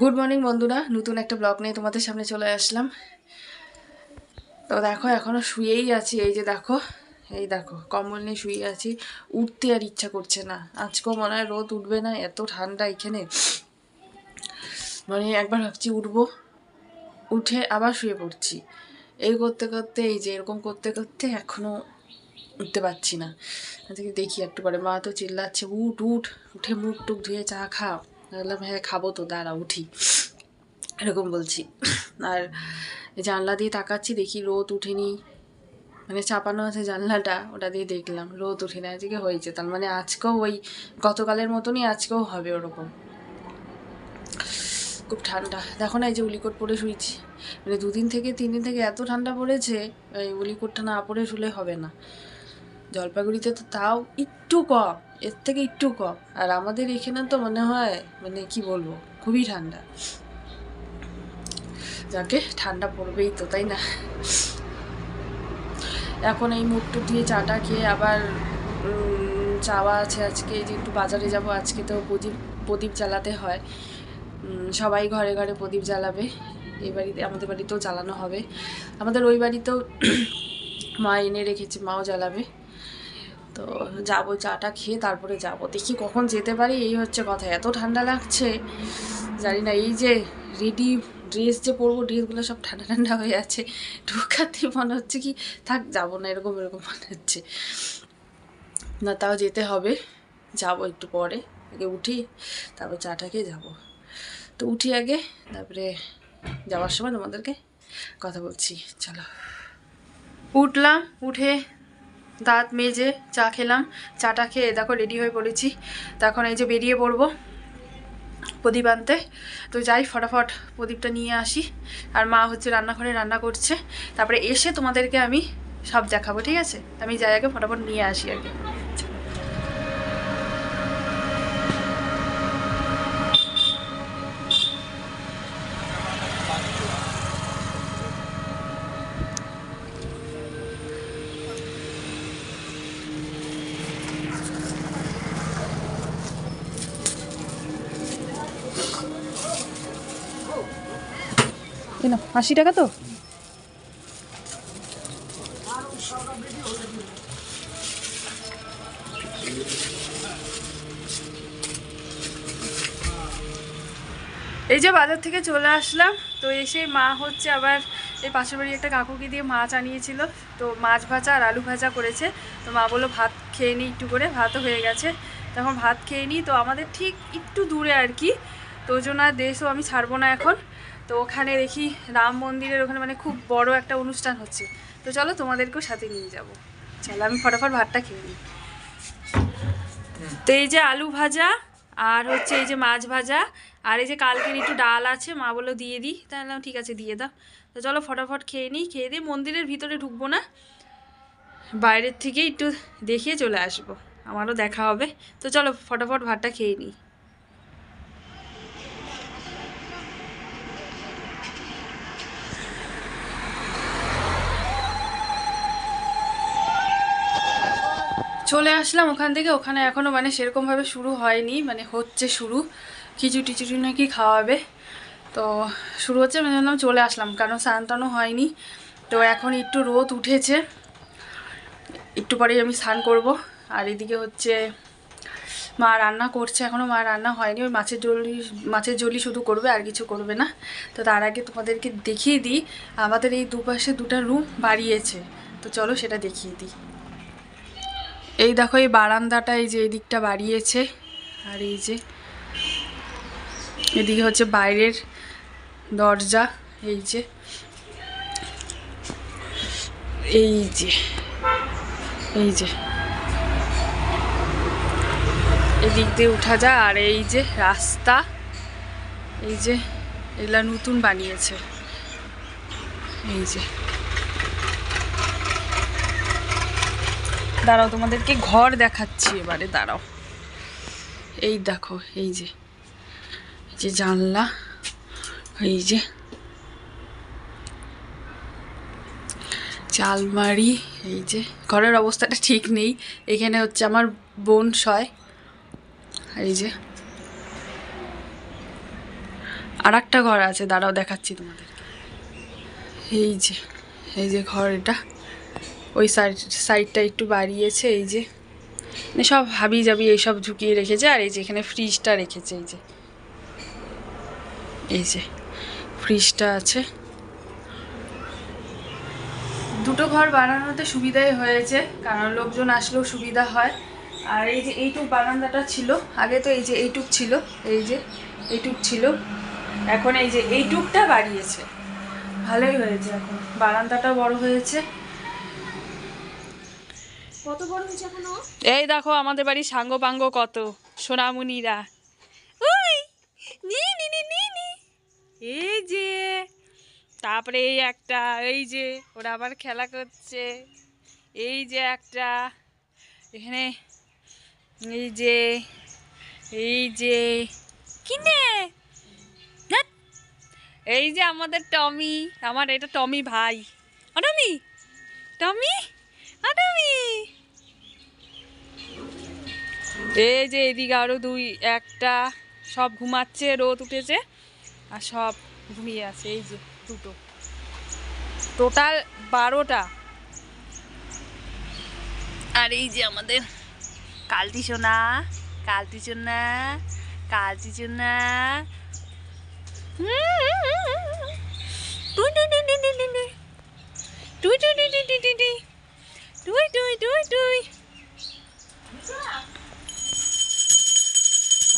Good morning বন্ধুরা। নতুন একটা ব্লগ নিয়ে তোমাদের সামনে চলে আসলাম। তো দেখো, এখনও শুয়েই আছি। এই যে দেখো, এই দেখো, কম্বল নিয়ে শুয়ে আছি। উঠতে আর ইচ্ছা করছে না। আজকেও মনে হয় রোদ উঠবে না, এত ঠান্ডা এখানে। মানে একবার ভাবছি উঠবো, উঠে আবার শুয়ে পড়ছি। এই করতে করতে, এই যে এরকম করতে করতে এখনও উঠতে পারছি না। আজকে দেখি একটু পরে। মা তো চিল্লাচ্ছে, উঠ উঠ। উঠে মুখ টুক ধুয়ে চা খা। বললাম হ্যাঁ খাব তো, দাঁড়া, উঠি। এরকম বলছি। আর জানলা দিয়ে তাকাচ্ছি, দেখি রোদ উঠেনি। মানে চাপানো আছে জানলাটা, ওটা দিয়ে দেখলাম, রোদ উঠেনি, আজকে হয়েছে। তার মানে আজকেও ওই গতকালের মতনই আজকেও হবে ওরকম। খুব ঠান্ডা। দেখো না, এই যে উলিকোট পরে শুয়েছি মানে দুদিন থেকে, তিন দিন থেকে এত ঠান্ডা পড়েছে, এই উলিকোটটা না পরে শুলে হবে না। জলপাইগুড়িতে তো তাও একটু কম, এর থেকে একটু কম। আর আমাদের এখানে তো মনে হয় মানে কি বলব, খুবই ঠান্ডা। যাকে, ঠান্ডা পড়বেই তো, তাই না? এখন এই মুখ টুক দিয়ে চাটা খেয়ে আবার চাওয়া আছে আজকে যে একটু বাজারে যাব, আজকে তো প্রদীপ প্রদীপ জ্বালাতে হয়। সবাই ঘরে ঘরে প্রদীপ জ্বালাবে। এই বাড়িতে, আমাদের বাড়িতেও জ্বালানো হবে। আমাদের ওই বাড়িতেও মা এনে রেখেছে, মাও জ্বালাবে। তো যাব চাটা খেয়ে তারপরে যাব। দেখি কখন যেতে পারি, এই হচ্ছে কথা। এত ঠান্ডা লাগছে, জানি না, এই যে রেডি ড্রেস যে পরবো, ড্রেসগুলো সব ঠান্ডা ঠান্ডা হয়ে আছে। ঢোকাতে মনে হচ্ছে কি, থাক, যাব না, এরকম এরকম মনে হচ্ছে। না, তাও যেতে হবে, যাব একটু পরে, আগে উঠি, তারপর চাটা খেয়ে যাব। তো উঠি আগে, তারপরে যাওয়ার সময় তোমাদেরকে কথা বলছি, চলো। উঠলাম, উঠে দাঁত মেজে চা খেলাম, চাটা খেয়ে দেখো রেডি হয়ে পড়েছি। তখন এই যে বেরিয়ে পড়ব প্রদীপ আনতে। তো যাই, ফটাফট প্রদীপটা নিয়ে আসি। আর মা হচ্ছে রান্নাঘরে রান্না করছে। তারপরে এসে তোমাদেরকে আমি সব দেখাবো, ঠিক আছে? আমি যাই আগে ফটাফট নিয়ে আসি আগে। কেন আশি টাকা তো। এই যে বাজার থেকে চলে আসলাম, তো এসে মা হচ্ছে আবার এই পাশের বাড়ি একটা কাকুকে দিয়ে মাছ আনিয়েছিল। তো মাছ ভাজা আর আলু ভাজা করেছে। তো মা বলল, ভাত খেয়ে নিই একটু করে, ভাতও হয়ে গেছে। তখন ভাত খেয়ে নিই তো আমাদের ঠিক একটু দূরে আর কি। তো জন্য দেশও আমি ছাড়বো না এখন। তো ওখানে দেখি রাম মন্দিরের ওখানে মানে খুব বড় একটা অনুষ্ঠান হচ্ছে। তো চলো তোমাদেরকেও সাথে নিয়ে যাব। চলো আমি ফটাফট ভাতটা খেয়ে নিই। তো এই যে আলু ভাজা আর হচ্ছে এই যে মাছ ভাজা আর এই যে কালকের একটু ডাল আছে, মা বলল দিয়ে দিই। তাহলে ঠিক আছে, দিয়ে দাও। তো চলো ফটাফট খেয়ে নিই। খেয়ে দিয়ে মন্দিরের ভিতরে ঢুকবো না। বাইরের থেকে একটু দেখিয়ে চলে আসব। আমারও দেখা হবে। তো চলো ফটাফট ভাতটা খেয়ে নিই। চলে আসলাম ওখান থেকে। ওখানে এখনও মানে সেরকমভাবে শুরু হয়নি মানে হচ্ছে শুরু। খিচুড়ি টিচুড়ি নাকি খাওয়াবে। তো শুরু হচ্ছে মানে জন্য চলে আসলাম, কারণ স্নান হয়নি। তো এখন একটু রোদ উঠেছে। একটু পরেই আমি স্নান করব। আর এদিকে হচ্ছে মা রান্না করছে এখনও মা রান্না হয়নি। ওই মাছের জলি মাছের জলি শুধু করবে, আর কিছু করবে না। তো তার আগে তোমাদেরকে দেখিয়ে দিই, আমাদের এই দুপাশে দুটা রুম বাড়িয়েছে। তো চলো সেটা দেখিয়ে দিই। এই দেখো, এই বারান্দাটা এই যে এই দিকটা বাড়িয়েছে, আর এই যে এদিকে হচ্ছে বাইরের দরজা, এই যে এই যে এই যে। এদিক দিয়ে উঠা যায় আর এই যে রাস্তা, এই যে এগুলা নতুন বানিয়েছে, এই যে। দাঁড়াও, তোমাদেরকে ঘর দেখাচ্ছি এবারে, দাঁড়াও। এই দেখো, এই যে যে জানলা, এই যে চালমারি, এই যে, ঘরের অবস্থাটা ঠিক নেই। এখানে হচ্ছে আমার বোন শয় এই যে। আর একটা ঘর আছে, দাঁড়াও দেখাচ্ছি তোমাদের এই যে এই যে ঘর এটা। ওই সাইড, সাইডটা একটু বাড়িয়েছে, এই যে। মানে সব হাবি জাবি এইসব ঝুঁকিয়ে রেখেছে, আর এই যে এখানে ফ্রিজটা রেখেছে, এই যে। এই যে ফ্রিজটা আছে। দুটো ঘর বানানোতে সুবিধাই হয়েছে, কারণ লোকজন আসলেও সুবিধা হয়। আর এই যে এইটুক বারান্দাটা ছিল, আগে তো এই যে এইটুক ছিল, এই যে এইটুক ছিল। এখন এই যে এইটুকটা বাড়িয়েছে। ভালোই হয়েছে এখন বারান্দাটা বড় হয়েছে। কত বড় হয়েছে এখনও? এই দেখো, আমাদের বাড়ি সাঙ্গ পাঙ্গ কত, সোনামুনিরা। ওই এই যে, তারপরে এই একটা, এই যে, ওরা আবার খেলা করছে। এই যে একটা, এখানে, এই যে এই যে কিনে। এই যে আমাদের টমি, আমার এটা টমি ভাই। Tommy Tommy Tommy. এই যে এদিকে আরও দুই একটা সব ঘুমাচ্ছে রোদ উঠেছে আর সব ঘুমিয়ে আছে এই যে দুটো টোটাল বারোটা আর এই যে আমাদের কালটি সোনা কালটি সোনা কালটি সোনা টুই টুই টুই টুই টুই টুই টুই টুই টুই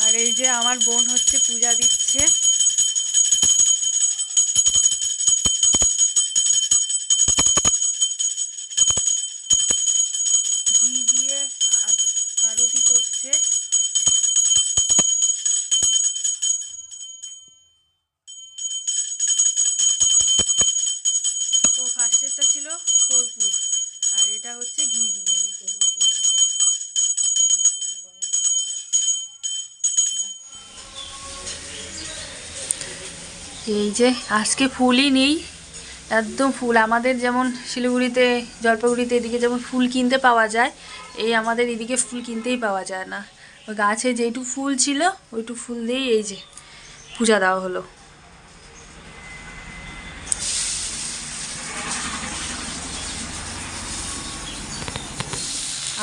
আর এই যে আমার বোন হচ্ছে পূজা দিচ্ছে। যে আজকে ফুলই নেই, একদম ফুল। আমাদের যেমন শিলিগুড়িতে, জলপাইগুড়িতে এদিকে যেমন ফুল কিনতে পাওয়া যায়, এই আমাদের এদিকে ফুল কিনতেই পাওয়া যায় না। ওই গাছে যেইটু ফুল ছিল ওইটু ফুল দিয়েই এই যে পূজা দেওয়া হলো।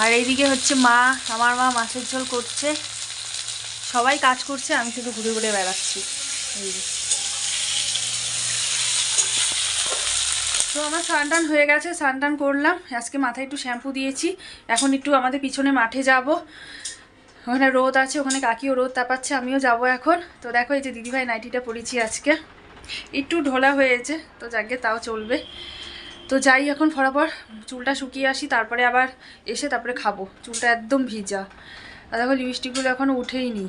আর এইদিকে হচ্ছে মা, আমার মা মাছের ঝোল করছে। সবাই কাজ করছে, আমি শুধু ঘুরে ঘুরে বেড়াচ্ছি। এই যে। তো আমার স্নান টান হয়ে গেছে স্নান টান করলাম। আজকে মাথায় একটু শ্যাম্পু দিয়েছি। এখন একটু আমাদের পিছনে মাঠে যাব। ওখানে রোদ আছে, ওখানে কাকিও রোদ তাপাচ্ছে, আমিও যাব এখন। তো দেখো এই যে দিদিভাই নাইটিটা পরেছি আজকে। একটু ঢোলা হয়েছে, তো যাকে তাও চলবে। তো যাই এখন ফটাফট চুলটা শুকিয়ে আসি, তারপরে আবার এসে তারপরে খাব। চুলটা একদম ভিজা। আর দেখো লিপস্টিকগুলো এখনও উঠেই নি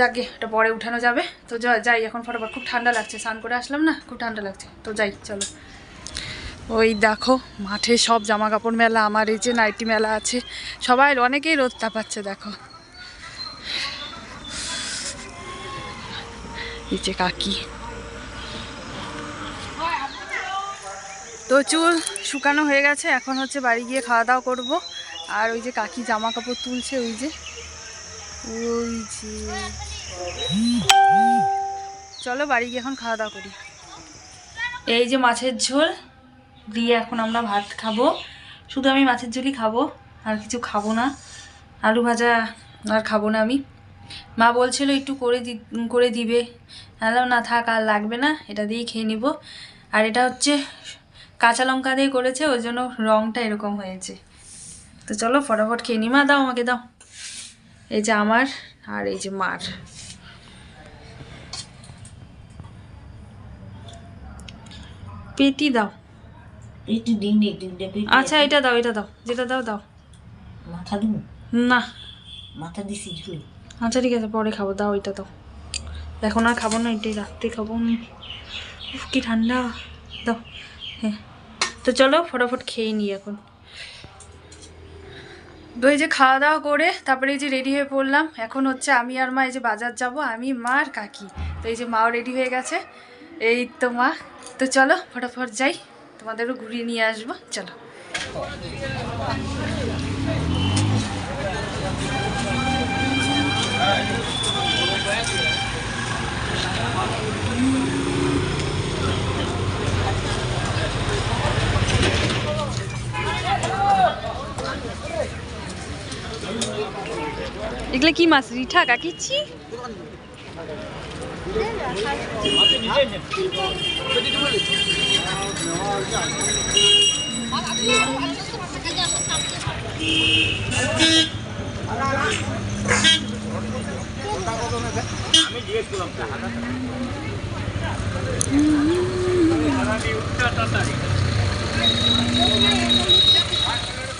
যাকে, এটা পরে উঠানো যাবে। তো যাই, এখন ফটাফট খুব ঠান্ডা লাগছে। স্নান করে আসলাম না? খুব ঠান্ডা লাগছে। তো যাই, চলো। ওই দেখো, মাঠে সব জামা কাপড় মেলা, আমার এই যে নাইটি মেলা আছে, সবাই অনেকেই রোদ তাপাচ্ছে, দেখো। এই যে কাকি। তো চুল শুকানো হয়ে গেছে, এখন হচ্ছে বাড়ি গিয়ে খাওয়া দাওয়া করব। আর ওই যে কাকি জামা কাপড় তুলছে, ওই যে। ওই যে। চলো বাড়ি গিয়ে এখন খাওয়া দাওয়া করি। এই যে মাছের ঝোল দিয়ে এখন আমরা ভাত খাব। শুধু আমি মাছের ঝোলই খাব, আর কিছু খাব না। আলু ভাজা আর খাব না আমি। মা বলছিল একটু করে দি, করে দিবে। হ্যালো না থাক, আর লাগবে না, এটা দিয়েই খেয়ে নিব। আর এটা হচ্ছে কাঁচা লঙ্কা দিয়ে করেছে ওই জন্য রঙটা এরকম হয়েছে। তো চলো, ফটাফট খেয়ে নি। মা, দাও আমাকে, দাও। এই যে আমার, আর এই যে মার। পেটি দাও। একটু দিন একটু দেখি আচ্ছা এটা দাও এটা দাও যেটা দাও দাও। মাথা দিন না। মাথা দিছি ঝুলে আচ্ছা ঠিক আছে পরে খাব দাও এটা দাও। এখন আর খাব না এটাই রাত্রে খাব উফ, কি ঠান্ডা। দাও হ্যাঁ। তো চলো ফটাফট খেয়ে নিই এখন। তো এই যে খাওয়া দাওয়া করে তারপরে এই যে রেডি হয়ে পড়লাম। এখন হচ্ছে আমি আর মা এই যে বাজার যাব আমি মা আর কাকি। তো এই যে মাও রেডি হয়ে গেছে। এই তো মা। তো চলো ফটাফট যাই। তোমাদেরও ঘুরিয়ে নিয়ে আসব। চলো। এগুলো কি মাছ? রিঠা কাকিচ্ছি? Thank you.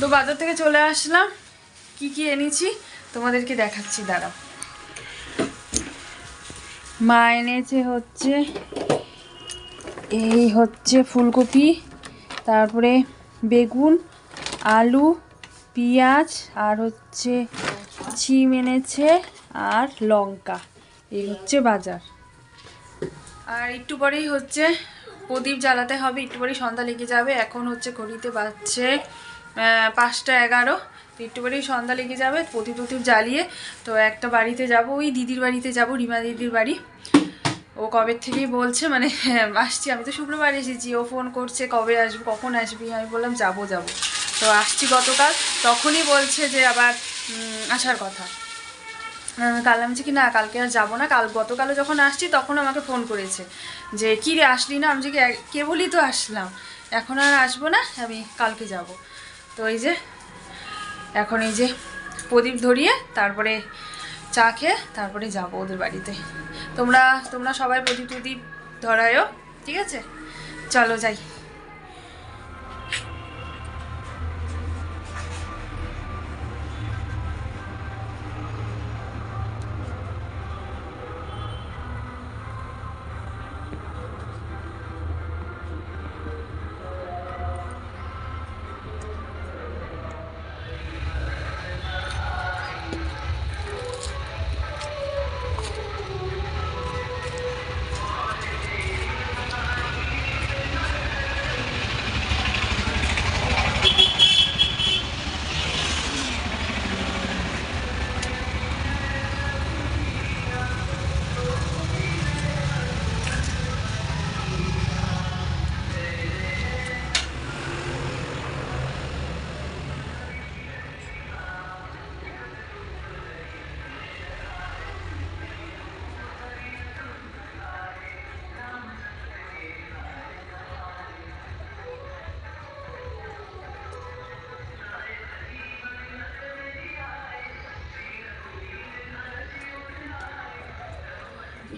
তো বাজার থেকে চলে আসলাম। কি কি এনেছি? তোমাদেরকে দেখাচ্ছি দাঁড়াও। মা এনেছে হচ্ছে এই হচ্ছে ফুলকপি, তারপরে বেগুন, আলু, পেঁয়াজ, আর হচ্ছে ছিম এনেছে আর লঙ্কা। এই হচ্ছে বাজার। আর একটু পরেই হচ্ছে প্রদীপ জ্বালাতে হবে, একটু পরেই সন্ধ্যা লেগে যাবে। এখন হচ্ছে ঘড়িতে বাজছে পাঁচটা এগারো। তো একটু পরেই সন্ধ্যা লেগে যাবে প্রদীপ প্রদীপ জ্বালিয়ে। তো একটা বাড়িতে যাব, ওই দিদির বাড়িতে যাব, রিমা দিদির বাড়ি। ও কবে থেকেই বলছে মানে হ্যাঁ, আসছি। আমি তো শুক্রবার এসেছি। ও ফোন করছে কবে আসবি কখন আসবি? আমি বললাম যাব যাব। তো আসছি গতকাল। তখনই বলছে যে আবার আসার কথা। কাল আমি বলছি কি না কালকে আর যাব না। কাল গতকালও যখন আসছি তখন আমাকে ফোন করেছে যে কী রে আসলি না? আমি যে কেবলই তো আসলাম। এখন আর আসব না আমি কালকে যাব। তো এই যে এখন এই যে প্রদীপ ধরিয়ে তারপরে চা খেয়ে তারপরে যাব ওদের বাড়িতে। তোমরা তোমরা সবাই প্রদীপ টুদীপ ধরায়ও ঠিক আছে? চলো যাই।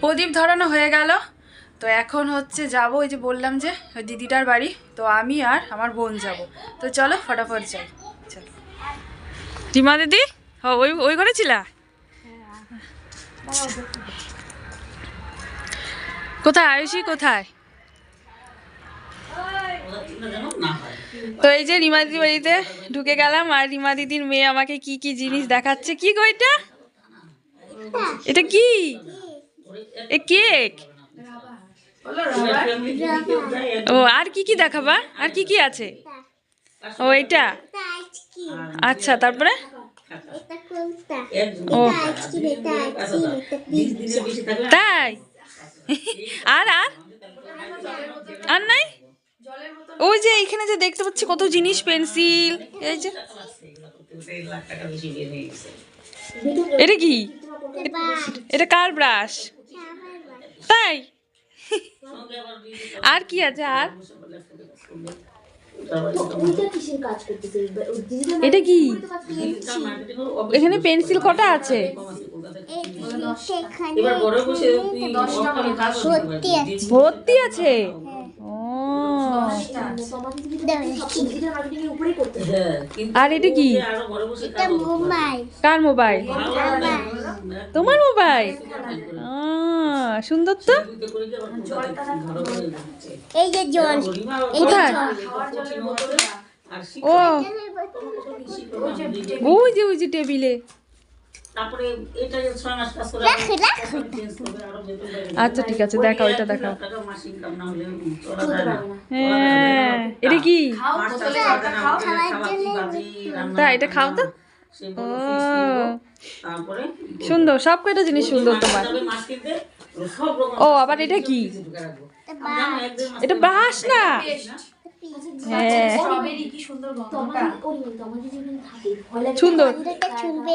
প্রদীপ ধরানো হয়ে গেল। তো এখন হচ্ছে যাব ওই যে বললাম যে ওই দিদিটার বাড়ি, তো আমি আর আমার বোন যাব। তো চলো ফটাফট যাই। চলো। রিমা দিদি? ওই ওই ঘরে ছিলা? কোথায়, আয়ুষি? কোথায়? তো এই যে রিমা দিদি বাড়িতে ঢুকে গেলাম, আর রিমা দিদির মেয়ে আমাকে কি কি জিনিস দেখাচ্ছে? কি গো এটা? এটা কি? A cake? ও, আর কি কি দেখাবা? আর কি কি আছে? ও এটা আচ্ছা তারপরে? ও। তাই? আর আর? আর নাই? ওই যে এখানে যে দেখতে পাচ্ছি কত জিনিস, পেন্সিল, এই যে। এটা কি? এটা কার ব্রাশ? তাই? আর কি আছে আর? এটা কি? এখানে পেন্সিল কটা আছে? ভর্তি আছে? আর এটা কি? কার মোবাইল? তোমার মোবাইল? সুন্দর তো। এই যে জল কোথায় ও। ওই যে ওই যে টেবিলে। আচ্ছা ঠিক আছে দেখাও এটা দেখাও হ্যাঁ এটা কি? তা এটা খাও তো? ও। সুন্দর সব কয়টা জিনিস সুন্দর তোমার? ও আবার এটা কি? এটা বাস না? সুন্দর সুন্দর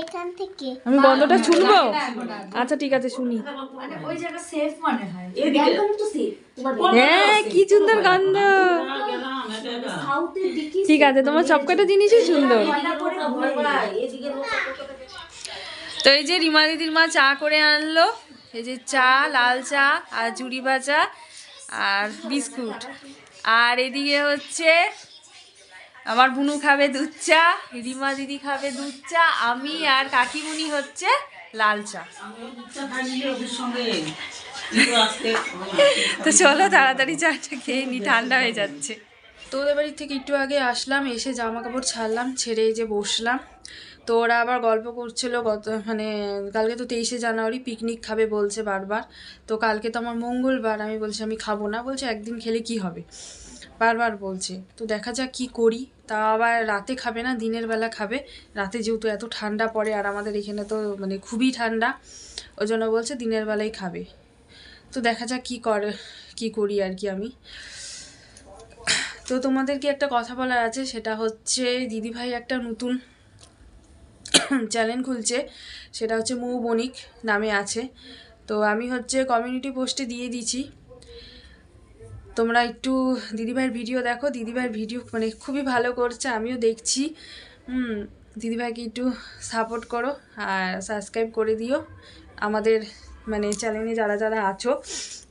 এখান থেকে। আমি গন্ধটা শুনব আচ্ছা ঠিক আছে শুনি। মানে ওই জায়গা সেফ মনে হয়। হ্যাঁ কি সুন্দর গন্ধ। ঠিক আছে তোমার সবকটা জিনিসই সুন্দর। তো এই যে রিমা দিদির মা চা করে আনলো। এই যে চা লাল চা আর জুড়ি ভাজা আর বিস্কুট। আর এদিকে হচ্ছে আমার বুনু খাবে দুধ চা, রিমা দিদি খাবে দুধ চা, আমি আর কাকিমুনি হচ্ছে লাল চা। তো চলো তাড়াতাড়ি চাটা খেয়ে নি, ঠান্ডা হয়ে যাচ্ছে। তো ওদের বাড়ি থেকে একটু আগে আসলাম, এসে জামা কাপড় ছাড়লাম, ছেড়ে যে বসলাম। তো ওরা আবার গল্প করছিল গত মানে কালকে তো তেইশে জানুয়ারি পিকনিক খাবে বলছে বারবার। তো কালকে তো আমার মঙ্গলবার, আমি বলছি আমি খাব না, বলছে একদিন খেলে কি হবে? বারবার বলছে। তো দেখা যাক কি করি। তা আবার রাতে খাবে না, দিনের বেলা খাবে। রাতে যেহেতু এত ঠান্ডা পড়ে, আর আমাদের এখানে তো মানে খুবই ঠান্ডা, ওই জন্য বলছে দিনের বেলায় খাবে। তো দেখা যাক কী করে, কী করি আর কি আমি। তো তোমাদেরকে একটা কথা বলার আছে? সেটা হচ্ছে, দিদিভাই একটা নতুন চ্যানেল খুলছে, সেটা হচ্ছে মৌ বণিক নামে আছে। তো আমি হচ্ছে কমিউনিটি পোস্টে দিয়ে দিছি তোমরা একটু দিদিভাইয়ের ভিডিও দেখো। দিদিভাইয়ের ভিডিও মানে খুবই ভালো করছে, আমিও দেখছি। হুম, দিদিভাইকে একটু সাপোর্ট করো আর সাবস্ক্রাইব করে দিও। আমাদের মানে চ্যানেলে যারা যারা আছো,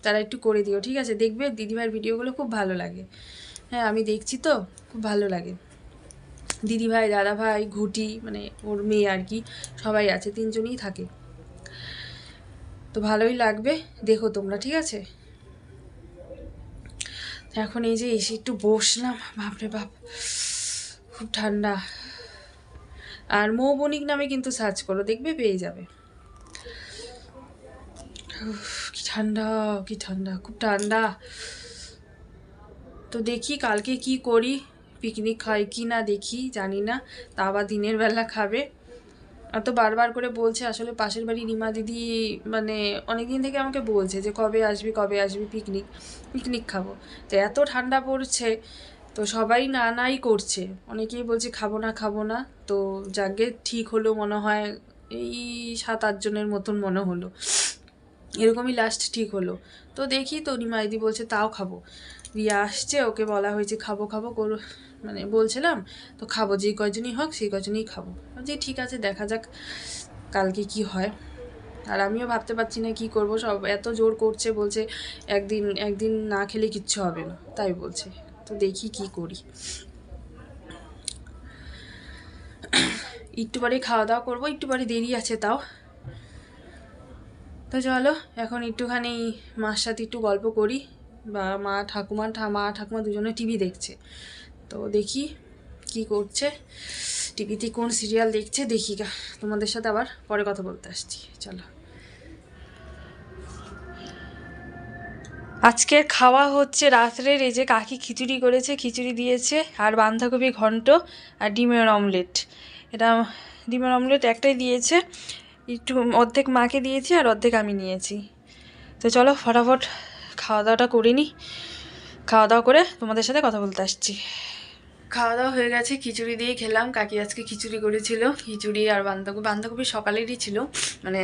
তারা একটু করে দিও, ঠিক আছে? দেখবে দিদিভাইয়ের ভিডিওগুলো খুব ভালো লাগে। হ্যাঁ আমি দেখছি তো, খুব ভালো লাগে। দিদিভাই, দাদাভাই, ঘুটি মানে ওর মেয়ে আর কি, সবাই আছে, তিনজনই থাকে। তো ভালোই লাগবে, দেখো তোমরা, ঠিক আছে? এখন এই যে এসে একটু বসলাম, বাপরে বাপ, খুব ঠান্ডা। আর মৌ বণিক নামে কিন্তু সার্চ করো, দেখবে পেয়ে যাবে। কি ঠান্ডা কি ঠান্ডা, খুব ঠান্ডা। তো দেখি কালকে কি করি পিকনিক খাই কি না দেখি, জানি না। তা আবার দিনের বেলা খাবে। আর তো বারবার করে বলছে, আসলে পাশের বাড়ি রিমা দিদি মানে অনেক দিন থেকে আমাকে বলছে যে, কবে আসবি কবে আসবি পিকনিক পিকনিক খাব। তো এত ঠান্ডা পড়ছে, তো সবাই না নাই করছে। অনেকেই বলছে, খাব না খাব না। তো যাকে ঠিক হলো মনে হয়, এই সাত আটজনের মতন মনে হলো। এরকমই লাস্ট ঠিক হলো। তো দেখি তো রিমা দিদি বলছে, তাও খাব। রিয়া আসছে, ওকে বলা হয়েছে, খাব খাব করো মানে বলছিলাম, তো খাব, যেই কয়জনই হোক, সেই কয়জনই খাব। যে ঠিক আছে, দেখা যাক কালকে কি হয়। আর আমিও ভাবতে পারছি না কি করব, সব এত জোর করছে, বলছে, একদিন একদিন না খেলে কিচ্ছু হবে না। তাই বলছে, তো দেখি কি করি। একটু পরে খাওয়া দাওয়া করব, একটু পরে দেরি আছে তাও। তো চলো, এখন একটুখানি মার সাথে একটু গল্প করি, বা মা ঠাকুমা মা ঠাকুমা দুজনে টিভি দেখছে। তো দেখি কি করছে। টিভিতে কোন সিরিয়াল দেখছে দেখি গা। তোমাদের সাথে আবার পরে কথা বলতে আসছি। চলো। আজকের খাওয়া হচ্ছে রাত্রের, এই যে কাকি খিচুড়ি করেছে, খিচুড়ি দিয়েছে, আর বাঁধাকপি ঘন্ট আর ডিমের অমলেট। এটা ডিমের অমলেট একটাই দিয়েছে, একটু অর্ধেক মাকে দিয়েছি আর অর্ধেক আমি নিয়েছি। তো চলো ফটাফট খাওয়া দাওয়াটা করে নিই খাওয়া দাওয়া করে তোমাদের সাথে কথা বলতে আসছি। খাওয়া দাওয়া হয়ে গেছে, খিচুড়ি দিয়ে খেলাম। কাকি আজকে খিচুড়ি করেছিল, খিচুড়ি আর বাঁধাকপি বাঁধাকপি সকালেরই ছিল মানে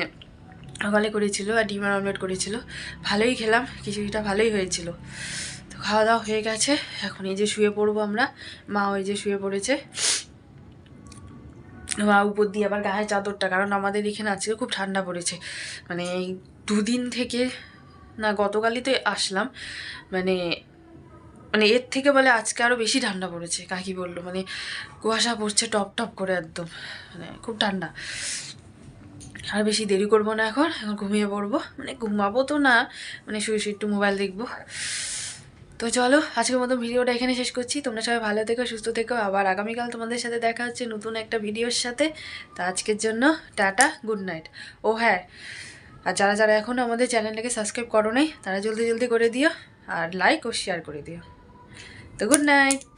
সকালে করেছিল আর ডিমের অমলেট করেছিল। ভালোই খেলাম, খিচুড়িটা ভালোই হয়েছিল। তো খাওয়া দাওয়া হয়ে গেছে, এখন এই যে শুয়ে পড়ব আমরা, মা ওই যে শুয়ে পড়েছে। মা উপর দিয়ে আবার গায়ে চাদরটা, কারণ আমাদের এখানে আজকে খুব ঠান্ডা পড়েছে। মানে দুদিন থেকে না, গতকালই তো আসলাম মানে মানে এর থেকে বলে আজকে আরও বেশি ঠান্ডা পড়েছে, কাকি বলল। মানে কুয়াশা পড়ছে টপ টপ করে একদম মানে খুব ঠান্ডা। আর বেশি দেরি করব না এখন এখন ঘুমিয়ে পড়ব। মানে ঘুমাবো তো না মানে শুয়ে শুয়ে একটু মোবাইল দেখব। তো চলো, আজকের মতো ভিডিওটা এখানে শেষ করছি। তোমরা সবাই ভালো থেকো, সুস্থ থেকো। আবার আগামীকাল তোমাদের সাথে দেখা হচ্ছে নতুন একটা ভিডিওর সাথে। তা আজকের জন্য টাটা, গুড নাইট। ও হ্যাঁ আর যারা যারা এখনও আমাদের চ্যানেলটাকে সাবস্ক্রাইব করো নাই, তারা জলদি জলদি করে দিও। আর লাইক ও শেয়ার করে দিও। তো গুড নাইট